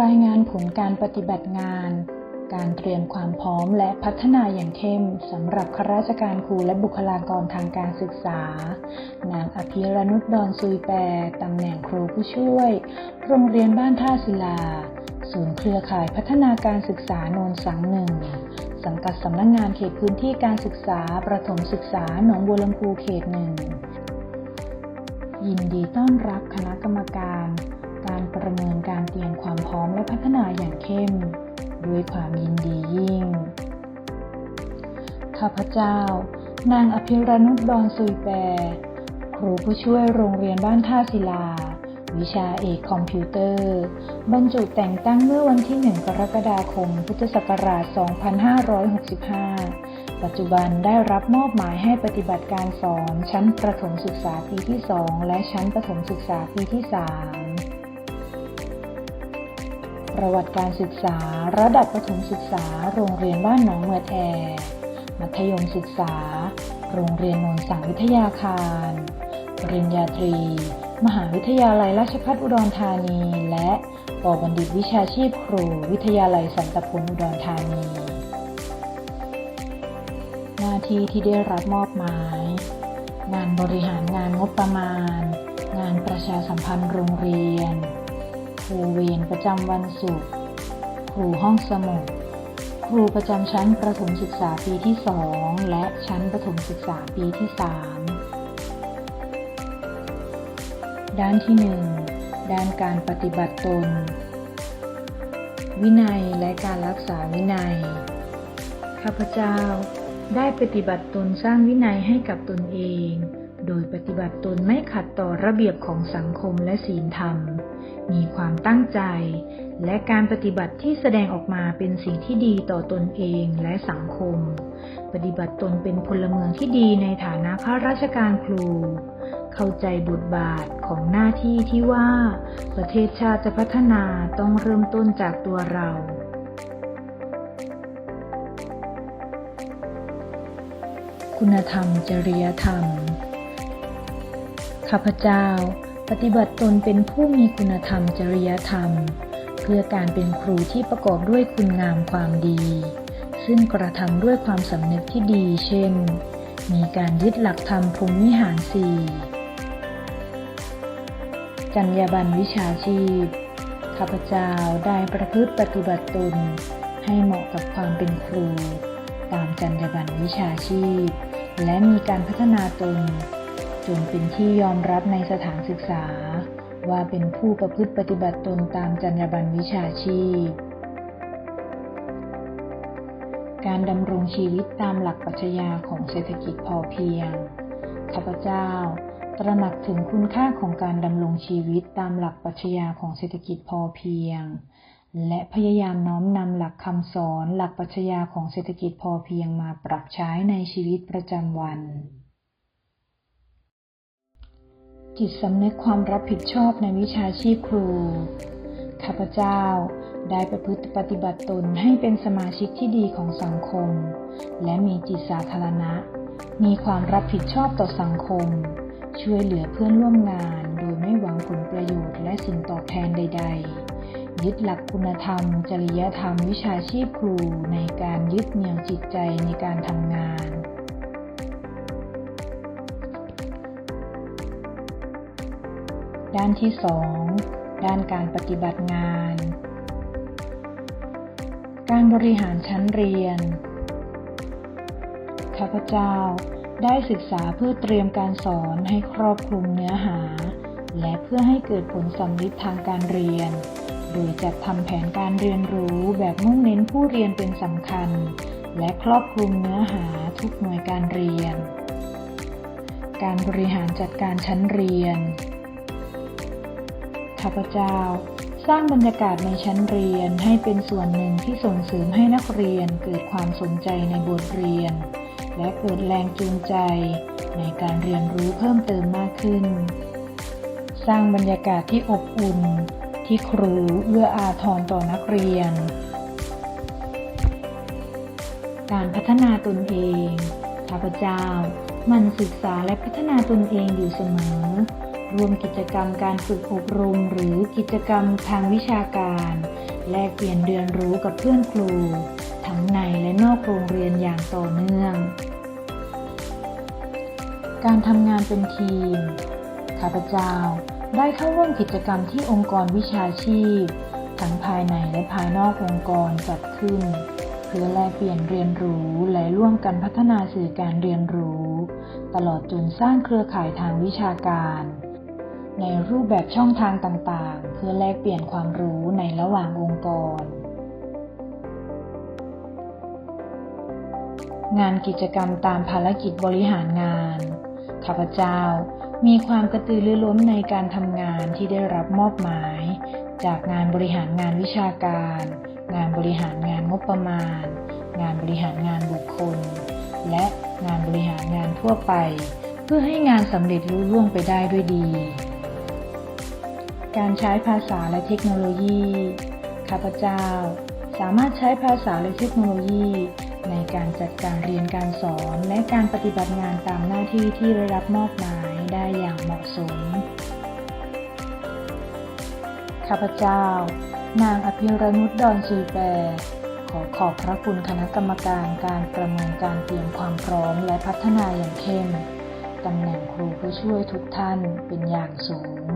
รายงานผลการปฏิบัติงาน การเตรียมความพร้อมและพัฒนาอย่างเข้มสำหรับข้าราชการครูและบุคลากรทางการศึกษา นางอภิรนุชดอนซุยแปรตำแหน่งครูผู้ช่วย โรงเรียนบ้านท่าศิลา ศูนย์เครือข่ายพัฒนาการศึกษาโนนสังหนึ่งสังกัดสำนักงงานเขตพื้นที่การศึกษา ประถมศึกษาหนองบัวลำพูเขตหนึ่งยินดีต้อนรับคณะกรรมการการ ประเมินการเตรียมความพร้อมและพัฒนาอย่างเข้ม ด้วยความยินดียิ่ง ข้าพเจ้า นางอภิรนุชดอนซุยแปร ครูผู้ช่วยโรงเรียนบ้านท่าศิลา วิชาเอกคอมพิวเตอร์ บรรจุแต่งตั้งเมื่อวันที่ 1 กรกฎาคม พุทธศักราช 2565ปัจจุบันได้รับมอบหมายให้ปฏิบัติการสอนชั้นประถมศึกษาปีที่ 2 และชั้นประถมศึกษาปีที่ 3 ประวัติการศึกษา ระดับประถมศึกษา โรงเรียนบ้านหนองเมือแอมัธยมศึกษา โรงเรียนโนนสังวิทยาคาร ปริญญาตรี มหาวิทยาลัยราชภัฏอุดรธานี และปบัณฑิตวิชาชีพครู วิทยาลัยสันตพลอุดรธานี หน้าที่ที่ได้รับมอบหมาย งานบริหารงานงบประมาณ งานประชาสัมพันธ์โรงเรียน รูเวรประจำวันศุกร์ครูห้องสมุด ครูประจำชั้นประถมศึกษาปีที่2และชั้นประถมศึกษาปีที่3ด้านที่1ด้านการปฏิบัติตน วินัยและการรักษาวินัย ข้าพเจ้าได้ปฏิบัติตนสร้างวินัยให้กับตนเอง โดยปฏิบัติตนไม่ขัดต่อระเบียบของสังคมและศีลธรรม มีความตั้งใจ และการปฏิบัติที่แสดงออกมาเป็นสิ่งที่ดีต่อตนเองและสังคม ปฏิบัติตนเป็นพลเมืองที่ดีในฐานะข้าราชการครู เข้าใจบทบาทของหน้าที่ที่ว่า ประเทศชาติจะพัฒนาต้องเริ่มต้นจากตัวเราคุณธรรม จริยธรรม ข้าพเจ้า ปฏิบัติตนเป็นผู้มีคุณธรรมจริยธรรม เพื่อการเป็นครูที่ประกอบด้วยคุณงามความดี ซึ่งกระทำด้วยความสำนึกที่ดี เช่น มีการยึดหลักธรรมพรหมวิหารสี่จรรยาบรรณวิชาชีพ ข้าพเจ้าได้ประพฤติปฏิบัติตน ให้เหมาะกับความเป็นครู ตามจรรยาบรรณวิชาชีพ และมีการพัฒนาตน จนเป็นที่ยอมรับในสถานศึกษา ว่าเป็นผู้ประพฤติปฏิบัติตนตามจรรยาบรรณวิชาชีพ การดำรงชีวิตตามหลักปรัชญาของเศรษฐกิจพอเพียง ข้าพเจ้า ตระหนักถึงคุณค่าของการดำรงชีวิตตามหลักปรัชญาของเศรษฐกิจพอเพียง และพยายามน้อมนำหลักคำสอนหลักปรัชญาของเศรษฐกิจพอเพียงมาปรับใช้ในชีวิตประจำวัน จิตสำนึกความรับผิดชอบในวิชาชีพครู ข้าพเจ้าได้ประพฤติปฏิบัติตนให้เป็นสมาชิกที่ดีของสังคม และมีจิตสาธารณะ มีความรับผิดชอบต่อสังคม ช่วยเหลือเพื่อนร่วมงาน โดยไม่หวังผลประโยชน์และสิ่งตอบแทนใด ๆ ยึดหลักคุณธรรม จริยธรรมวิชาชีพครูในการยึดเหนี่ยวจิตใจในการทำงาน ด้านที่ 2 ด้านการปฏิบัติงาน การบริหารชั้นเรียน ข้าพเจ้าได้ศึกษาเพื่อเตรียมการสอนให้ครอบคลุมเนื้อหา และเพื่อให้เกิดผลสำลิดทางการเรียน โดยจัดทำแผนการเรียนรู้แบบมุ่งเน้นผู้เรียนเป็นสำคัญ และครอบคลุมเนื้อหาทุกหน่วยการเรียน การบริหารจัดการชั้นเรียน ข้าพเจ้า สร้างบรรยากาศในชั้นเรียนให้เป็นส่วนหนึ่งที่ส่งเสริมให้นักเรียนเกิดความสนใจในบทเรียน และเกิดแรงจูงใจ ในการเรียนรู้เพิ่มเติมมากขึ้น สร้างบรรยากาศที่อบอุ่น ที่ครูเอื้ออาทรต่อนักเรียน การพัฒนาตนเองข้าพเจ้ามันศึกษาและพัฒนาตนเองอยู่เสมอ รวมกิจกรรมการฝึกอบรม หรือกิจกรรมทางวิชาการ แลกเปลี่ยนเรียนรู้กับเพื่อนครู ทั้งในและนอกโรงเรียนอย่างต่อเนื่อง การทำงานเป็นทีม ข้าพเจ้าได้เข้าร่วมกิจกรรมที่องค์กรวิชาชีพ ทั้งภายในและภายนอกองค์กรจัดขึ้น เพื่อแลกเปลี่ยนเรียนรู้และร่วมกันพัฒนาสื่อการเรียนรู้ ตลอดจนสร้างเครือข่ายทางวิชาการ ในรูปแบบช่องทางต่างๆ เพื่อแลกเปลี่ยนความรู้ในระหว่างองค์กร งานกิจกรรมตามภารกิจบริหารงาน ข้าพเจ้ามีความกระตือรือร้นในการทำงานที่ได้รับมอบหมาย จากงานบริหารงานวิชาการ งานบริหารงานงบประมาณ งานบริหารงานบุคคล และงานบริหารงานทั่วไป เพื่อให้งานสำเร็จรุ่ล่วงไปได้ด้วยดี การใช้ภาษาและเทคโนโลยี ข้าพเจ้า สามารถใช้ภาษาและเทคโนโลยี ในการจัดการเรียนการสอน และการปฏิบัติงานตามหน้าที่ที่ได้รับมอบหมายได้อย่างเหมาะสม ข้าพเจ้า นางอภิรนุชดอนซุยแปรขอขอบพระคุณคณะกรรมการการประเมินการเตรียมความพร้อมและพัฒนาอย่างเข้ม ตำแหน่งครูผู้ช่วยทุกท่านเป็นอย่างสูง